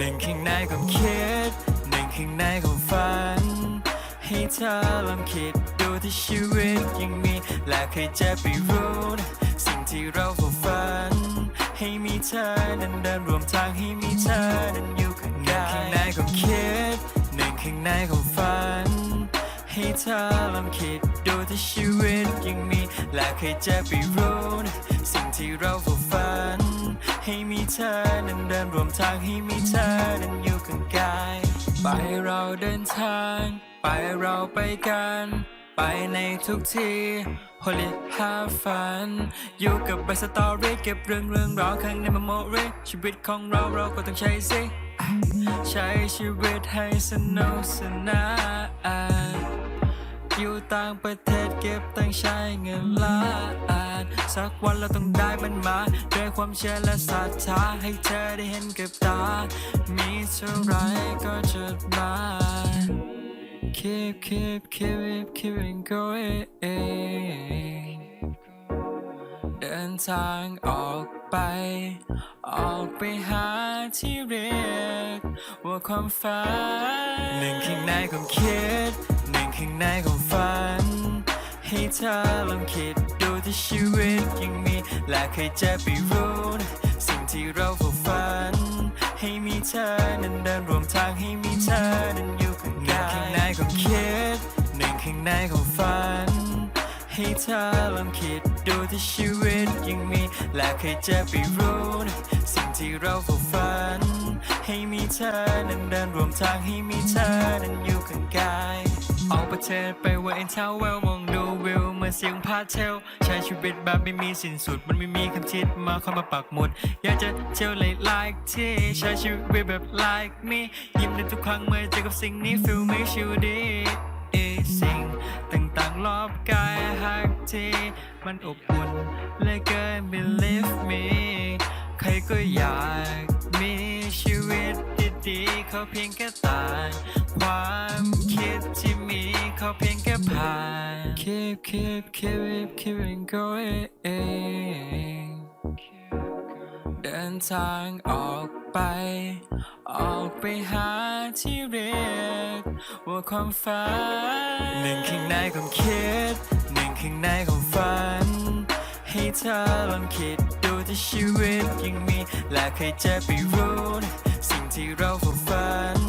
ข้างในของคิดหนึ่งข้างในของฝัน ให้เธอลองคิดดูที่ชีวิตยังมี และใครจะไปรู้สิ่งที่เราฝฝัน ให้มีเธอนั้นเดินรวมทางให้มีเธอนั้นอยู่ข้างในข้างในของคิดหนึ่งข้างในของฝัน ให้เธอลองคิดดูที่ชีวิตยังมี และใครจะไปรู้สิ่งที่เราฝฝัน ให้มีเธอนั้นเดินรวมทางให้มีเธอนั้นอยู่ข้างกาย ไปเราเดินทาง ไปเราไปกัน ไปในทุกที่ Holy have fun อยู่กับใบสตอรี่เก็บเรื่องเรื่องราวข้างในมาโมรีชีวิตของเราเราก็ต้องใช้สิ ใช้ชีวิตให้สนุกสนาน อยู่ต่างประเทศเก็บตังใช้เงินล้านสักวันเราต้องได้มันมาด้วยความเชื่อและศรัทธาให้เธอได้เห็นกับตา มีเท่าไรก็จะมา Keep, keep, keep it, keep it going เดินทางออกไป ออกไปหาที่เรียกว่าความฝันหนึ่งข้างในของคิด ข้างในของฝัน ให้เธอลองคิดดูที่ชีวิตยังมี และใครจะไปรู้สิ่งที่เราฝ่ฝัน ให้มีเธอนั้นเดินรวมทางให้มีเธอนั้นอยู่ข้างในข้างในของคิดหนึ่งข้างในของฝัน ให้เธอลองคิดดูที่ชีวิตยังมี และใครจะไปรู้สิ่งที่เราฝ่ฝัน ให้มีเธอนั้นเดินรวมทางให้มีเธอนั้นอยู่ข้างกาย ออกประเทศไปเวอินเทาเวลมองดูวิวเหมื่อนเสียงพาเทลใช้ชีวิตแบบไม่มีสิ้นสุด มันไม่มีคำทิดมาเข้ามาปักหมุด อยากจะเที่ยวเลย like ที่ใช้ชีวิตแบบ like me ยิ้มในทุกครั้งเมื่อเจอกับสิ่งนี้ feel me ชิวดีสิ่งต่างๆรอบกายหักที่มันอบอุ่นเลยเกิน believe me ใครก็อยากมี เขาเพียงแค่ต่าง ความคิดที่มีเขาเพียงแค่ผ่าน keep keep keep keep it going เดินทางออกไป ออกไปหาที่เรียก ว่าความฝันหนึ่งข้างในของคิด หนึ่งข้างในของฝัน ให้เธอลองคิดดูที่ชีวิตยังมี และใครจะไปรู้ ที่เราฝัน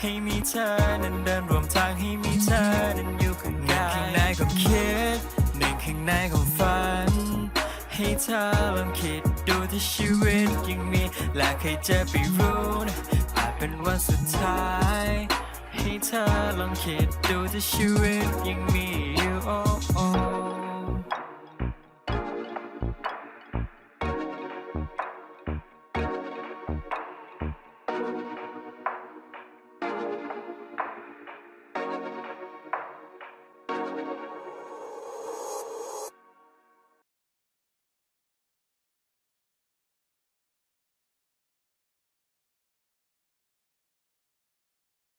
ให้มีเธอนั้นเดินรวมทางให้มีเธอนั้นอยู่ข้างในข้างในของคิดหนึ่งข้างในของฝัน ให้เธอลองคิดดูที่ชีวิตยังมี และใครจะไปรู้นะอาจเป็นวันสุดท้าย ให้เธอลองคิดดูที่ชีวิตยังมีอยู่โอ้โอ้